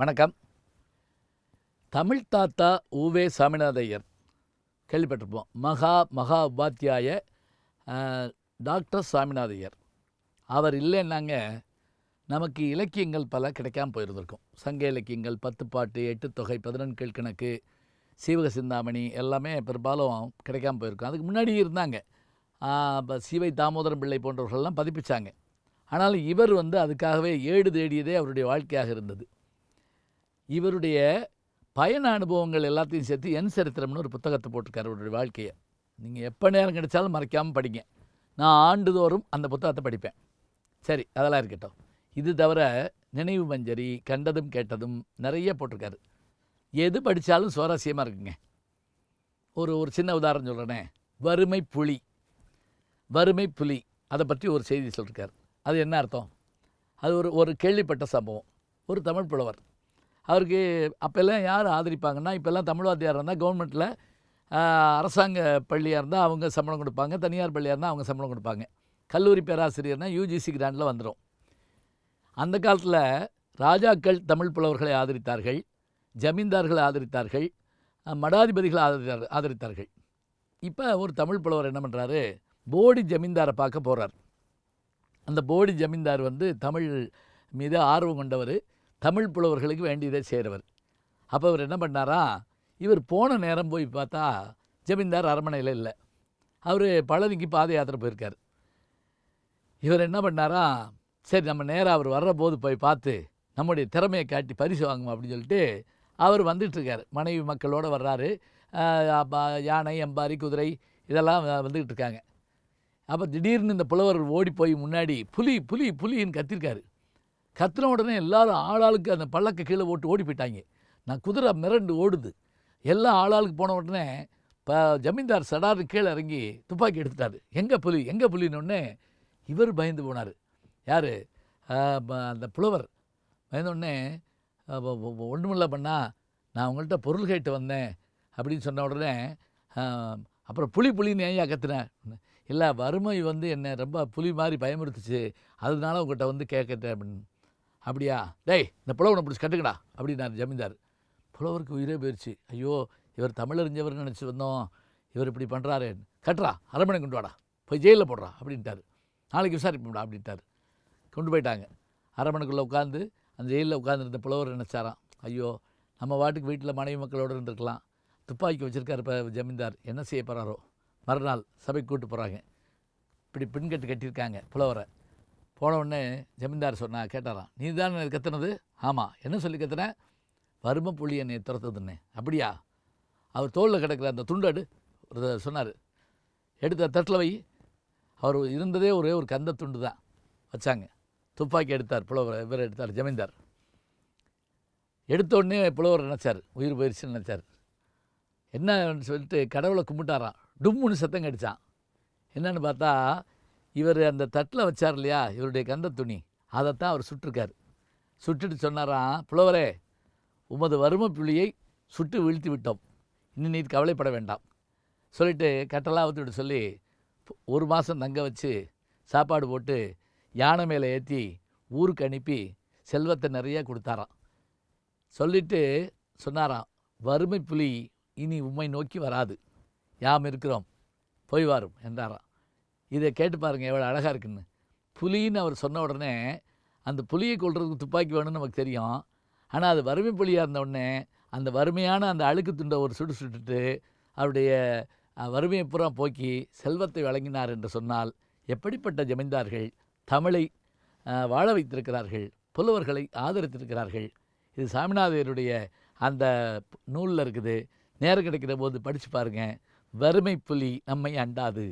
வணக்கம். தமிழ் தாத்தா உவே சாமிநாதையர். கேள்விப்பட்டிருப்போம். மகா மகா உபாத்தியாய டாக்டர் சாமிநாதையர். அவர் இல்லைன்னாங்க நமக்கு இலக்கியங்கள் பல கிடைக்காம போயிருந்திருக்கும். சங்க இலக்கியங்கள் பத்து பாட்டு எட்டு தொகை பதினெண் கணக்கு சீவக சிந்தாமணி எல்லாமே பெரும்பாலும் கிடைக்காமல் போயிருக்கும். அதுக்கு முன்னாடி இருந்தாங்க. இப்போ சிவை தாமோதரம் பிள்ளை போன்றவர்கள்லாம் பதிப்பிச்சாங்க. ஆனாலும் இவர் வந்து அதுக்காகவே ஏடு தேடியதே அவருடைய வாழ்க்கையாக இருந்தது. இவருடைய பயண அனுபவங்கள் எல்லாத்தையும் சேர்த்து என் சரித்திரம்னு ஒரு புத்தகத்தை போட்டிருக்காரு அவருடைய வாழ்க்கையை. நீங்கள் எப்போ நேரம் கிடைச்சாலும் மறைக்காமல் படிங்க. நான் ஆண்டுதோறும் அந்த புத்தகத்தை படிப்பேன். சரி அதெல்லாம் இருக்கட்டும். இது தவிர நினைவு மஞ்சரி கண்டதும் கேட்டதும் நிறைய போட்டிருக்காரு. எது படித்தாலும் சுவாரஸ்யமாக இருக்குங்க. ஒரு ஒரு சின்ன உதாரணம் சொல்கிறேனே வறுமை புலி. வறுமை புலி. அதை பற்றி ஒரு செய்தி சொல்லியிருக்காரு அது என்ன அர்த்தம்? அது ஒரு ஒரு கேள்விப்பட்ட சம்பவம். ஒரு தமிழ் புலவர். அவருக்கு அப்போல்லாம் யார் ஆதரிப்பாங்கன்னா இப்போல்லாம் தமிழ் வாத்தியார் இருந்தால் கவர்மெண்ட்டில் அரசாங்க பள்ளியாக இருந்தால் அவங்க சம்பளம் கொடுப்பாங்க தனியார் பள்ளியாக இருந்தால் அவங்க சம்பளம் கொடுப்பாங்க. கல்லூரி பேராசிரியர்னால் யூஜிசி கிராண்டில் வந்துடும் அந்த காலத்தில் ராஜாக்கள் தமிழ் புலவர்களை ஆதரித்தார்கள் ஜமீன்தார்களை ஆதரித்தார்கள் மடாதிபதிகளை ஆதரித்தார் ஆதரித்தார்கள். இப்போ ஒரு தமிழ் புலவர் என்ன பண்ணுறாரு போடி ஜமீன்தாரை பார்க்க போகிறார் அந்த போடி ஜமீன்தார் வந்து தமிழ் மீது ஆர்வம் கொண்டவர். தமிழ் புலவர்களுக்கு வேண்டியதை செய்கிறவர் அப்போ அவர் என்ன பண்ணாரா இவர் போன நேரம் போய் பார்த்தா ஜமீன்தார் அரண்மனையில் இல்லை. அவர் பழனிக்கு பாத யாத்திரை போயிருக்கார். இவர் என்ன பண்ணாரா சரி நம்ம நேராக அவர் வர்ற போது போய் பார்த்து நம்முடைய திறமையை காட்டி பரிசு வாங்குவோம் அப்படின்னு சொல்லிட்டு அவர் வந்துட்டுருக்கார் மனைவி மக்களோடு வர்றாரு. யானை எம்பாரி குதிரை இதெல்லாம் வந்துக்கிட்டு இருக்காங்க அப்போ திடீர்னு இந்த புலவர் ஓடி போய் முன்னாடி புலி புலி புலின்னு கத்திருக்காரு. கத்துன உடனே எல்லாரும் ஆளாளுக்கு அந்த பள்ளக்க கீழே ஓட்டு ஓடி போயிட்டாங்க. நான் குதிரை மிரண்டு ஓடுது. எல்லாம் ஆளாளுக்கு போன உடனே இப்போ ஜமீன்தார் சடாரு கீழே இறங்கி துப்பாக்கி எடுத்துட்டாரு. எங்கே புலி? எங்கே புலின்னு உடனே இவர் பயந்து போனார். யார்? அந்த புலவர். பயந்த உடனே ஒன்றுமில்ல பண்ணா நான் உங்கள்கிட்ட பொருள் கேட்டு வந்தேன் அப்படின்னு சொன்ன உடனே அப்புறம் புலி புலின்னு ஏன் கத்துனேன் இல்லை வறுமை வந்து என்னை ரொம்ப புலி மாதிரி பயமுறுத்துச்சு. அதனால உங்கள்கிட்ட வந்து கேட்கட்டேன் அப்படின்னு. அப்படியா? டேய் இந்த புலவனை பிடிச்சி கட்டுக்கடா அப்படின்னார் ஜமீன்தார். புலவருக்கு உயிரே போயிடுச்சு ஐயோ இவர் தமிழறிஞ்சவர் நினச்சி வந்தோம். இவர் இப்படி பண்ணுறாரு கட்டுறா அரண்மனை கொண்டு வாடா. போய் ஜெயிலில் போடுறா அப்படின்ட்டார். நாளைக்கு விசாரிப்போம்டா அப்படின்ட்டார். கொண்டு போயிட்டாங்க. அரண்மனைக்குள்ளே உட்காந்து அந்த ஜெயிலில் உட்காந்துருந்த புலவர் நினச்சாராம் ஐயோ நம்ம வாட்டுக்கு வீட்டில் மனைவி மக்களோடு இருந்திருக்கலாம். துப்பாக்கி வச்சுருக்காரு இப்போ ஜமீன்தார். என்ன செய்ய போகிறாரோ மறுநாள் சபைக்கு கூட்டு போகிறாங்க இப்படி பின்கட்டு கட்டியிருக்காங்க புலவரை. போன உடனே ஜமீன்தார் சொன்னா கேட்டாராம் நீ தான் கத்துனது? ஆமாம் என்ன சொல்லி கத்துன? வரும புள்ளி என்னை துரத்துதுன்னே. அப்படியா? அவர் தோளில் கிடக்கிற அந்த துண்டடு ஒரு சொன்னார். எடுத்த தட்டில் வை. அவர் இருந்ததே ஒரே ஒரு கந்த துண்டு தான் வச்சாங்க. துப்பாக்கி எடுத்தார் புலவர் இவர் எடுத்தார் ஜமீன்தார். எடுத்த உடனே புலவர் நினச்சார் உயிர் போயிடுச்சுன்னு நினச்சார். என்னன்னு சொல்லிட்டு கடவுளை கும்பிட்டாராம். டும்முன்னு சத்தம் கடித்தான் என்னன்னு பார்த்தா இவர் அந்த தட்டில் வச்சார் இல்லையா? இவருடைய கந்த துணி. அதைத்தான் அவர் சுட்டிருக்கார். சுட்டுட்டு சொன்னாராம் புலவரே உமது வறுமை புள்ளியை சுட்டு வீழ்த்தி விட்டோம். இன்னும் நீர் கவலைப்பட வேண்டாம். சொல்லிட்டு கட்டலா சொல்லி ஒரு மாதம் தங்க வச்சு சாப்பாடு போட்டு யானை மேலே ஏற்றி ஊருக்கு அனுப்பி செல்வத்தை நிறைய கொடுத்தாராம். சொல்லிட்டு சொன்னாராம் வறுமை புலி இனி உம்மை நோக்கி வராது. யாம் இருக்கிறோம். போய் வாரும் என்றாராம். இதை கேட்டு பாருங்க எவ்வளோ அழகாக இருக்குன்னு. புலின்னு அவர் சொன்ன உடனே அந்த புலியை கொள்றதுக்கு துப்பாக்கி வேணும்னு நமக்கு தெரியும். ஆனால் அது வறுமை புலியாக இருந்த உடனே அந்த வறுமையான அந்த அழுக்கு துண்டை ஒரு சுடு சுட்டுட்டு அவருடைய வறுமையை புறம் போக்கி செல்வத்தை வழங்கினார் என்று சொன்னால் எப்படிப்பட்ட ஜமீன்தார்கள் தமிழை வாழ வைத்திருக்கிறார்கள் புலவர்களை ஆதரித்திருக்கிறார்கள். இது சாமிநாதையருடைய அந்த நூலில் இருக்குது. நேரம் கிடைக்கிற போது படித்து பாருங்கள் வறுமை புலி நம்மை அண்டாது.